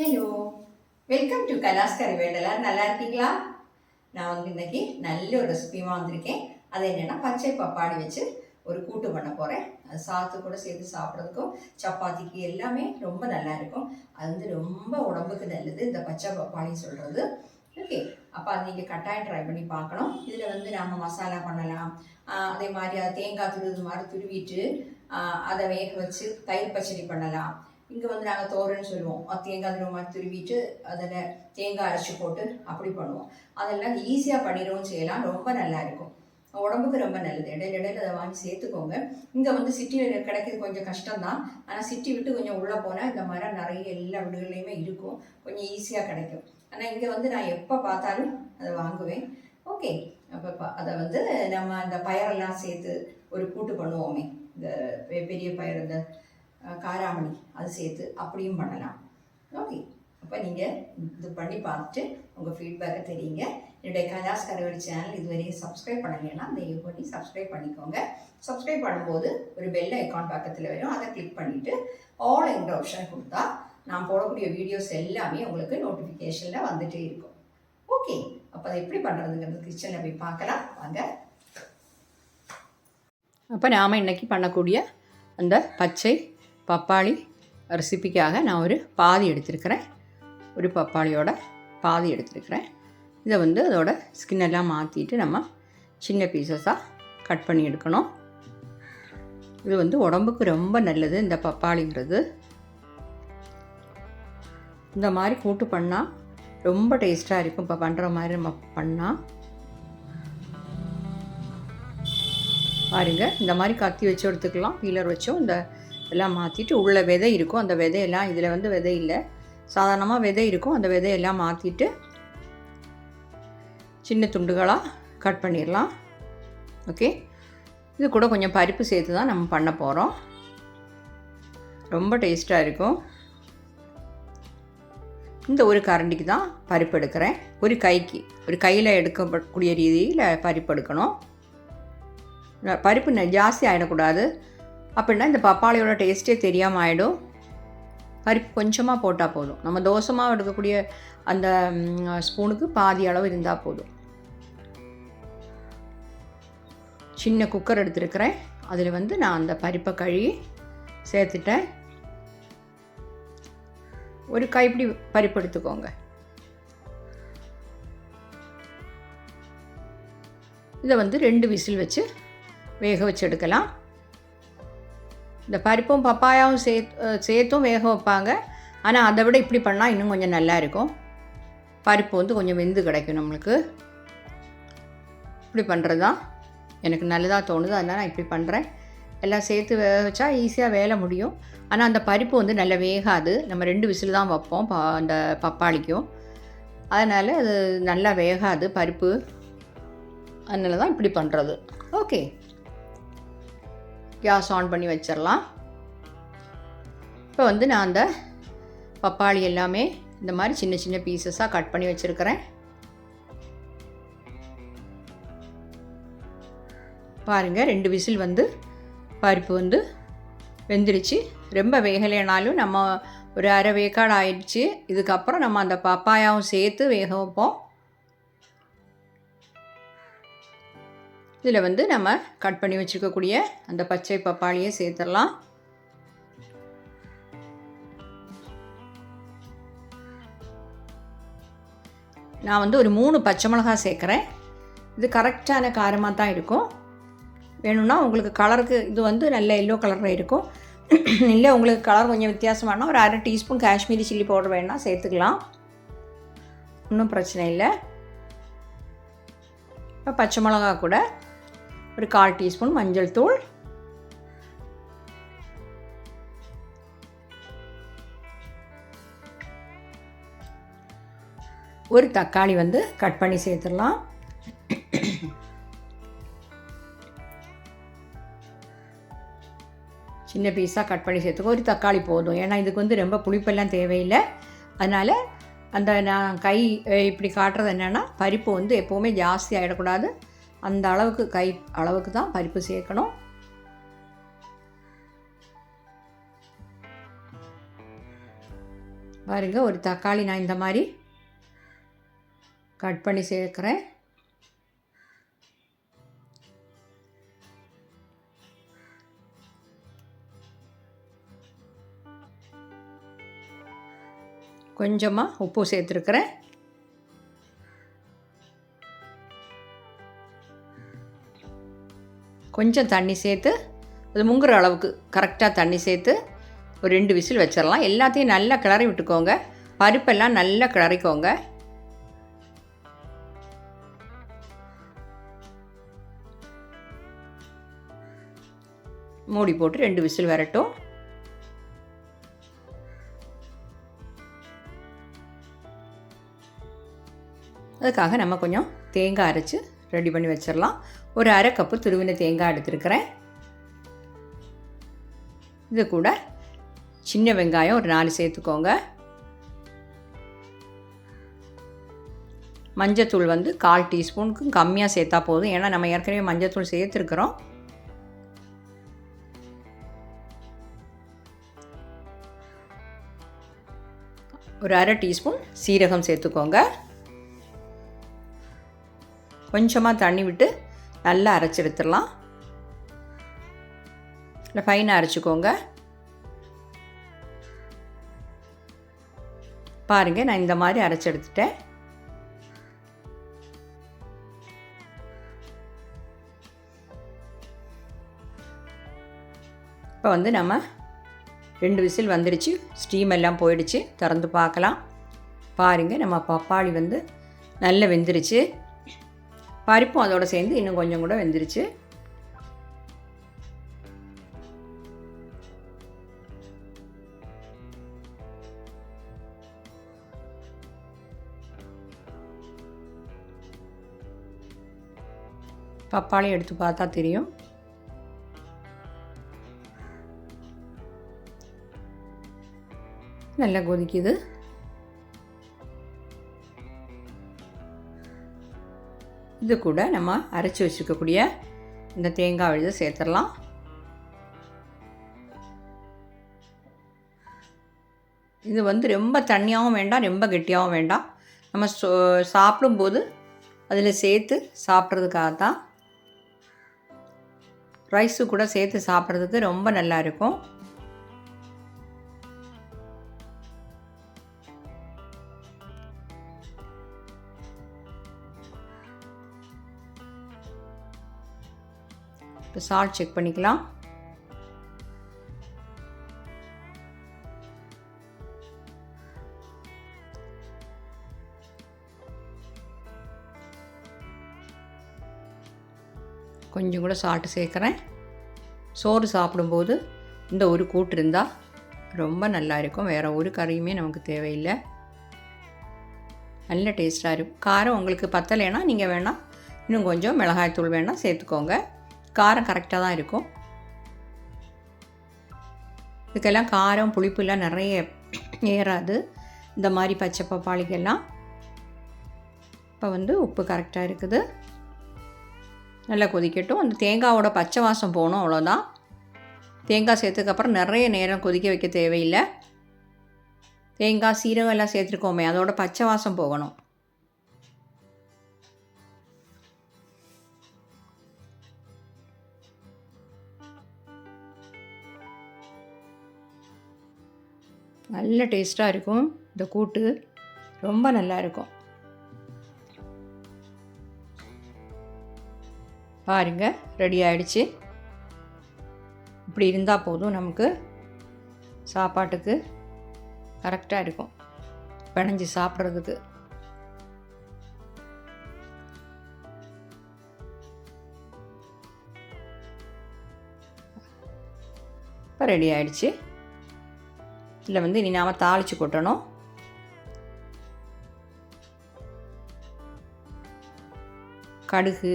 Hello welcome to கலாஸ் கறிவேட் எல்லாரும் நல்லா இருக்கீங்களா? நான் வந்து இன்னைக்கு நல்ல ஒரு ரெசிபியுமா வந்திருக்கேன். அது என்னென்னா பச்சை பப்பாளி வச்சு ஒரு கூட்டு பண்ண போகிறேன் அது சாத்து கூட சேர்த்து சாப்பிட்றதுக்கும் சப்பாத்திக்கு எல்லாமே ரொம்ப நல்லா இருக்கும். அது வந்து ரொம்ப உடம்புக்கு நல்லது இந்த பச்சை பப்பாளி சொல்கிறது ஓகே அப்போ அது நீங்கள் கட்டாயம் ட்ரை பண்ணி பார்க்கணும். இதில் வந்து நம்ம மசாலா பண்ணலாம். அதே மாதிரி அதை தேங்காய் துருது மாதிரி துருவிட்டு அதை வேக வச்சு தயிர் பச்சடி பண்ணலாம். இங்கே வந்து நாங்கள் தோரன்னு சொல்லுவோம். தேங்காய் துருவ மாதிரி துருவிட்டு அதில் தேங்காய் அரைச்சி போட்டு அப்படி பண்ணுவோம். அதெல்லாம் ஈஸியாக பண்ணிடவும் செய்யலாம். ரொம்ப நல்லா இருக்கும். உடம்புக்கு ரொம்ப நல்லது. இடையில இடையில அதை வாங்கி சேர்த்துக்கோங்க. இங்கே வந்து சிட்டியில் கிடைக்கிறது கொஞ்சம் கஷ்டம்தான். ஆனால் சிட்டி விட்டு கொஞ்சம் உள்ளே போனால் இந்த மாதிரி நிறைய எல்லா வீடுகள்லையுமே இருக்கும். கொஞ்சம் ஈஸியாக கிடைக்கும். ஆனால் இங்கே வந்து நான் எப்போ பார்த்தாலும் அதை வாங்குவேன். ஓகே அப்போ அதை வந்து நம்ம அந்த பயரெல்லாம் சேர்த்து ஒரு கூட்டு பண்ணுவோமே. இந்த பெரிய பயிர் இந்த காராமணி. அது சேர்த்து அப்படியும் பண்ணலாம். ஓகே அப்போ நீங்கள் இது பண்ணி பார்த்துட்டு உங்கள் ஃபீட்பேக்கை தெரியுங்க. என்னுடைய கலாஸ் கரவடி சேனல் இதுவரையும் சப்ஸ்கிரைப் பண்ணலைன்னா தயவு பண்ணி சப்ஸ்கிரைப் பண்ணிக்கோங்க. சப்ஸ்கிரைப் பண்ணும்போது ஒரு பெல் ஐக்கான் பக்கத்தில் வரும். அதை கிளிக் பண்ணிவிட்டு ஆல் என்ற ஆப்ஷன் கொடுத்தா நான் போடக்கூடிய வீடியோஸ் எல்லாமே உங்களுக்கு நோட்டிஃபிகேஷனில் வந்துட்டே இருக்கும். ஓகே அப்போ அதை எப்படி பண்ணுறதுங்கிறது கிச்சனில் போய் பார்க்கலாம். வாங்க. அப்போ நாம் இன்றைக்கி பண்ணக்கூடிய அந்த பச்சை பப்பாளி ரெசிப்பிக்காக நான் ஒரு பாதி எடுத்திருக்கிறேன். ஒரு பப்பாளியோட பாதி எடுத்திருக்கிறேன். இதை வந்து அதோட ஸ்கின் எல்லாம் மாற்றிட்டு நம்ம சின்ன பீசஸாக கட் பண்ணி எடுக்கணும். இது வந்து உடம்புக்கு ரொம்ப நல்லது இந்த பப்பாளிங்கிறது. இந்த மாதிரி கூட்டு பண்ணால் ரொம்ப டேஸ்ட்டாக இருக்கும். இப்போ பண்ணுற மாதிரி நம்ம பண்ணால் பாருங்கள் இந்த மாதிரி கத்தி வச்சு எடுத்துக்கலாம். பீலர் வச்சும் இந்த எல்லாம் மாற்றிட்டு உள்ள விதை இருக்கும். அந்த விதையெல்லாம் இதில் வந்து விதை இல்லை. சாதாரணமாக விதை இருக்கும். அந்த விதையெல்லாம் மாற்றிட்டு சின்ன துண்டுகளாக கட் பண்ணிடலாம். ஓகே? இது கூட கொஞ்சம் பருப்பு சேர்த்து தான் நம்ம பண்ண போகிறோம் ரொம்ப டேஸ்ட்டாக இருக்கும். இந்த ஒரு கரண்டிக்கு தான் பருப்பு எடுக்கிறேன். ஒரு கைக்கு. ஒரு கையில் எடுக்கக்கூடிய ரீதியில் பருப்பு எடுக்கணும். பருப்பு ஜாஸ்தி ஆகிடக்கூடாது அப்படின்னா இந்த பப்பாளியோட டேஸ்ட்டே தெரியாமல் ஆகிடும் பருப்பு கொஞ்சமாக போட்டால் போதும். நம்ம தோசமாக எடுக்கக்கூடிய அந்த ஸ்பூனுக்கு பாதி அளவு இருந்தால் போதும். சின்ன குக்கர் எடுத்துருக்கிறேன். அதில் வந்து நான் அந்த பருப்பை கழுவி சேர்த்துட்டேன். ஒரு கைப்பிடி பருப்பு எடுத்துக்கோங்க. இதை வந்து ரெண்டு விசில் வச்சு வேக வச்சு எடுக்கலாம். இந்த பருப்பும் பப்பாயாவும் சேர்த்து சேர்த்தும் வேக வைப்பாங்க. ஆனால் அதை விட இப்படி பண்ணால் இன்னும் கொஞ்சம் நல்லா இருக்கும். பருப்பு வந்து கொஞ்சம் வெந்து கிடைக்கும் நம்மளுக்கு. இப்படி பண்ணுறது தான் எனக்கு நல்லதாக தோணுது. அதனால் நான் இப்படி பண்ணுறேன் எல்லாம் சேர்த்து வேக வச்சா ஈஸியாக வேலை முடியும். ஆனால் அந்த பருப்பு வந்து நல்லா வேகாது. நம்ம ரெண்டு விசில் தான் வைப்போம் பா அந்த பப்பாளிக்கும். அதனால் அது நல்லா வேகாது பருப்பு. அதனால தான் இப்படி பண்ணுறது ஓகே. கேஸ் ஆன் பண்ணி வச்சிடலாம் இப்போ வந்து நான் அந்த பப்பாளி எல்லாமே இந்த மாதிரி சின்ன சின்ன பீசஸாக கட் பண்ணி வச்சுருக்கிறேன். பாருங்கள் ரெண்டு விசில் வந்து பருப்பு வந்து வெந்துருச்சு. ரொம்ப வேகலைனாலும் நம்ம ஒரு அரை வேக்காடு ஆயிடுச்சு. இதுக்கப்புறம் நம்ம அந்த பப்பாயாவும் சேர்த்து வேக வைப்போம். இதில் வந்து நம்ம கட் பண்ணி வச்சுருக்கக்கூடிய அந்த பச்சை பப்பாளியை சேர்த்துடலாம். நான் வந்து ஒரு மூணு பச்சை மிளகாய் சேர்க்குறேன். இது கரெக்டான காரமாக தான் இருக்கும். வேணும்னா உங்களுக்கு கலருக்கு இது வந்து நல்ல எல்லோ கலரில் இருக்கும். இல்லை உங்களுக்கு கலர் கொஞ்சம் வித்தியாசமானா ஒரு அரை டீஸ்பூன் காஷ்மீரி சில்லி பவுடர் வேணால் சேர்த்துக்கலாம். ஒன்றும் பிரச்சனை இல்லை. இப்போ பச்சை மிளகா கூட ஒரு கால் டீஸ்பூன் மஞ்சள் தூள். ஒரு தக்காளி வந்து கட் பண்ணி சேர்த்துடலாம். சின்ன பீஸாக கட் பண்ணி சேர்த்துக்கோ. ஒரு தக்காளி போதும். ஏன்னா இதுக்கு வந்து ரொம்ப புளிப்பெல்லாம் தேவையில்லை. அதனால் அந்த நான் கை இப்படி காட்டுறது என்னென்னா பருப்பு வந்து எப்போவுமே ஜாஸ்தி ஆகிடக்கூடாது அந்த அளவுக்கு கை அளவுக்கு தான் பருப்பு சேர்க்கணும். பாருங்க ஒரு தக்காளி நான் இந்த மாதிரி கட் பண்ணி சேர்க்குறேன். கொஞ்சமாக உப்பு சேர்த்துருக்குறேன். கொஞ்சம் தண்ணி சேர்த்து அது முங்குற அளவுக்கு கரெக்டாக தண்ணி சேர்த்து ஒரு ரெண்டு விசில் வச்சிடலாம். எல்லாத்தையும் நல்லா கிளறி விட்டுக்கோங்க. பருப்பெல்லாம் நல்லா கிளறிக்கோங்க. மூடி போட்டு ரெண்டு விசில் வரட்டும். அதுக்காக நம்ம கொஞ்சம் தேங்காய் அரைச்சி ரெடி பண்ணி வச்சிடலாம் ஒரு அரை கப்பு துருவின தேங்காய் எடுத்துருக்கிறேன். இது கூட சின்ன வெங்காயம் ஒரு நாலு சேர்த்துக்கோங்க. மஞ்சத்தூள் வந்து கால் டீஸ்பூனுக்கும் கம்மியாக சேர்த்தா போதும். ஏன்னா நம்ம ஏற்கனவே மஞ்சத்தூள் சேர்த்துருக்குறோம். ஒரு அரை டீஸ்பூன் சீரகம் சேர்த்துக்கோங்க. கொஞ்சமாக தண்ணி விட்டு நல்லா அரைச்சி எடுத்துடலாம் இல்லை ஃபைனாக அரைச்சிக்கோங்க. பாருங்கள் நான் இந்த மாதிரி அரைச்சி எடுத்துட்டேன் இப்போ வந்து நம்ம ரெண்டு விசில் வந்துடுச்சு ஸ்டீம் எல்லாம் போயிடுச்சு. திறந்து பார்க்கலாம். பாருங்கள் நம்ம பப்பாளி வந்து நல்லா வெந்துருச்சு. பருப்பும் அதோட சேர்ந்து இன்னும் கொஞ்சம் கூட வெந்துருச்சு. பப்பாளி எடுத்து பார்த்தா தெரியும். நல்லா கொதிக்குது. இது கூட நம்ம அரைச்சி வச்சுருக்கக்கூடிய இந்த தேங்காய் விழுது சேர்த்துடலாம். இது வந்து ரொம்ப தண்ணியாகவும் வேண்டாம் ரொம்ப கெட்டியாகவும் வேண்டாம். நம்ம சோ- சாப்பிடும்போது அதில் சேர்த்து சாப்பிட்றதுக்காக தான் ரைஸு கூட சேர்த்து சாப்பிட்றதுக்கு ரொம்ப நல்லா இருக்கும். இப்போ சால்ட் செக் பண்ணிக்கலாம். கொஞ்சம் கூட சால்ட்டு சேர்க்குறேன். சோறு சாப்பிடும்போது இந்த ஒரு கூட்டு இருந்தால் ரொம்ப நல்லா இருக்கும். வேறு ஒரு கறியுமே நமக்கு தேவையில்லை. நல்ல டேஸ்ட்டாக இருக்கும். காரம் உங்களுக்கு பத்தலைன்னா நீங்கள் வேணால் இன்னும் கொஞ்சம் மிளகாய்த்தூள் வேணால் சேர்த்துக்கோங்க. காரம் கரெக்டாக தான் இருக்கும். இதுக்கெல்லாம் காரம் புளிப்புலாம் நிறைய ஏறாது. இந்த மாதிரி பச்சை பப்பாளிக்கெல்லாம். இப்போ வந்து உப்பு கரெக்டாக இருக்குது. நல்லா கொதிக்கட்டும். அந்த தேங்காவோட பச்சை வாசம் போகணும் அவ்வளோதான். தேங்காய் சேர்த்ததுக்கப்புறம் நிறைய நேரம் கொதிக்க வைக்க தேவையில்லை. தேங்காய் சீரகம் எல்லாம் சேர்த்துருக்கோமே அதோட பச்சை வாசம் போகணும். நல்ல டேஸ்ட்டாக இருக்கும். இந்த கூட்டு ரொம்ப நல்லா இருக்கும். பாருங்க ரெடி ஆயிடுச்சு. இப்படி இருந்தால் போதும் நமக்கு சாப்பாட்டுக்கு கரெக்டாக இருக்கும். பிணைஞ்சு சாப்பிட்றதுக்கு. இப்போ ரெடி ஆயிடுச்சு. இதில் வந்து இனி நாம் தாளித்து கொட்டணும். கடுகு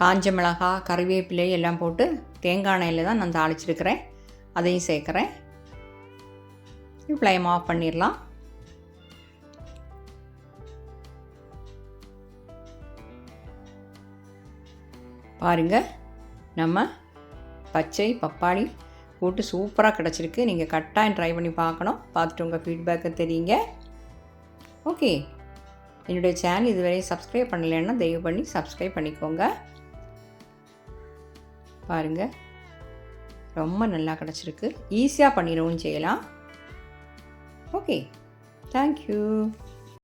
காஞ்ச மிளகாய் கறிவேப்பிலை எல்லாம் போட்டு தேங்காய் எண்ணெயில் தான் நான் தாளிச்சிருக்கிறேன். அதையும் சேர்க்குறேன். ஃப்ளைம் ஆஃப் பண்ணிடலாம். பாருங்க நம்ம பச்சை பப்பாளி கூட்டு சூப்பராக கிடச்சிருக்கு. நீங்கள் கட்டாயம் ட்ரை பண்ணி பார்க்கணும். பார்த்துட்டு உங்கள் ஃபீட்பேக்கை தெரியுங்க. ஓகே என்னுடைய சேனல் இதுவரையும் சப்ஸ்கிரைப் பண்ணலைன்னா தயவு பண்ணி சப்ஸ்கிரைப் பண்ணிக்கோங்க. பாருங்கள் ரொம்ப நல்லா கிடச்சிருக்கு. ஈஸியாக பண்ணிடவும் செய்யலாம். Okay thank you